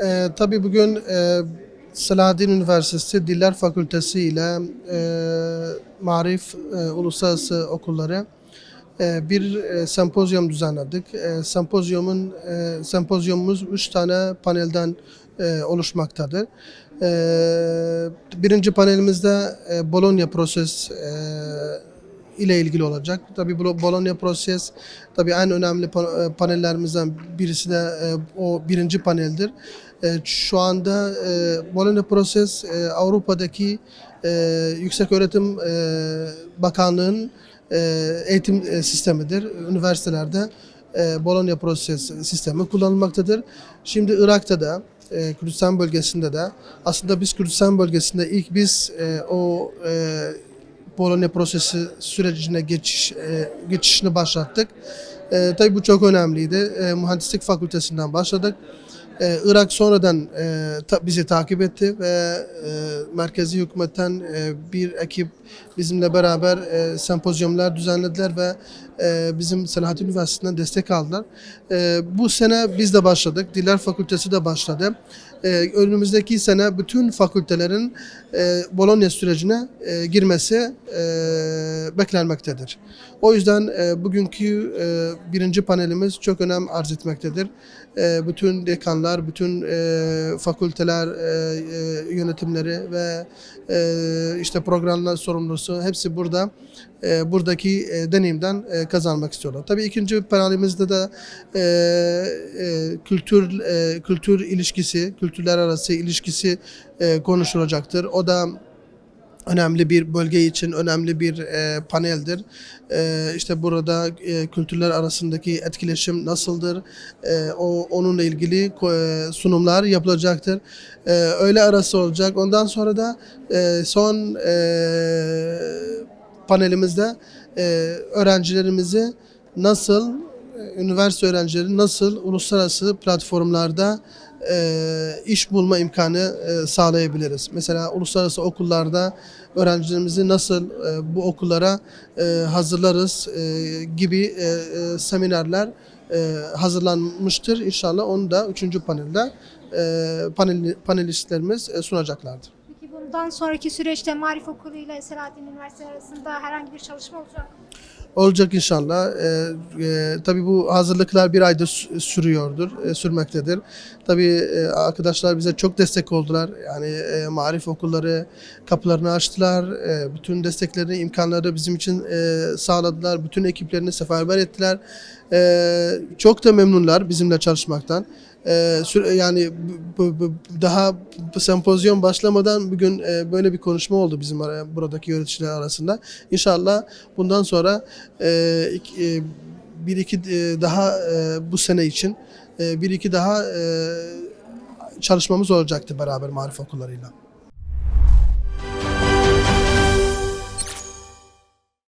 Ee, tabii bugün e, Selahaddin Üniversitesi Diller Fakültesi ile e, Marif e, Uluslararası Okulları e, bir e, sempozyum düzenledik. E, sempozyumun e, sempozyumumuz üç tane panelden e, oluşmaktadır. E, birinci panelimizde e, Bologna Proses e, ile ilgili olacak. Tabii Bologna Proses tabii en önemli e, panellerimizden birisi de e, o birinci paneldir. E, Şu anda Bologna Proses Avrupa'daki Yüksek Öğretim Bakanlığı'nın eğitim sistemidir. Üniversitelerde Bologna Proses sistemi kullanılmaktadır. Şimdi Irak'ta da Kürdistan bölgesinde de aslında biz Kürdistan bölgesinde ilk biz o Bologna prosesi sürecine geçiş e, geçişini başlattık. E, tabii bu çok önemliydi. E, mühendislik fakültesinden başladık. E, Irak sonradan e, ta- bizi takip etti ve e, merkezi hükümetten e, bir ekip bizimle beraber e, sempozyumlar düzenlediler ve e, bizim Selahattin Üniversitesi'nden destek aldılar. E, bu sene biz de başladık. Diller Fakültesi de başladı. E, önümüzdeki sene bütün fakültelerin e, Bologna sürecine e, girmesi e, beklenmektedir. O yüzden e, bugünkü e, birinci panelimiz çok önem arz etmektedir. E, bütün dekanlar, bütün e, fakülteler e, e, yönetimleri ve e, işte programlar sorumlusu hepsi burada e, buradaki e, deneyimden e, kazanmak istiyorlar. Tabii ikinci panelimizde de e, e, kültür e, kültür ilişkisi, kültürler arası ilişkisi e, konuşulacaktır. O da önemli bir bölge için önemli bir e, paneldir. E, işte burada e, kültürler arasındaki etkileşim nasıldır? E, o onunla ilgili e, sunumlar yapılacaktır. E, öğle arası olacak. Ondan sonra da e, son e, panelimizde e, öğrencilerimizi nasıl üniversite öğrencileri nasıl uluslararası platformlarda e, iş bulma imkanı e, sağlayabiliriz. Mesela uluslararası okullarda öğrencilerimizi nasıl e, bu okullara e, hazırlarız e, gibi e, e, seminerler e, hazırlanmıştır. İnşallah onu da üçüncü panelde e, panel, panelistlerimiz e, sunacaklardır. Bundan sonraki süreçte Marif Okulu ile Selahattin Üniversitesi arasında herhangi bir çalışma olacak mı? Olacak inşallah. Ee, e, tabii bu hazırlıklar bir ayda sü- sürüyordur, e, sürmektedir. Tabii e, arkadaşlar bize çok destek oldular. Yani e, marif okulları kapılarını açtılar. E, bütün desteklerini, imkanları bizim için e, sağladılar. Bütün ekiplerini seferber ettiler. E, çok da memnunlar bizimle çalışmaktan. E, sü- yani daha bu sempozyum başlamadan bugün e, böyle bir konuşma oldu bizim buradaki yöneticiler arasında. İnşallah bundan sonra bir iki daha bu sene için bir iki daha çalışmamız olacaktı beraber marif okullarıyla.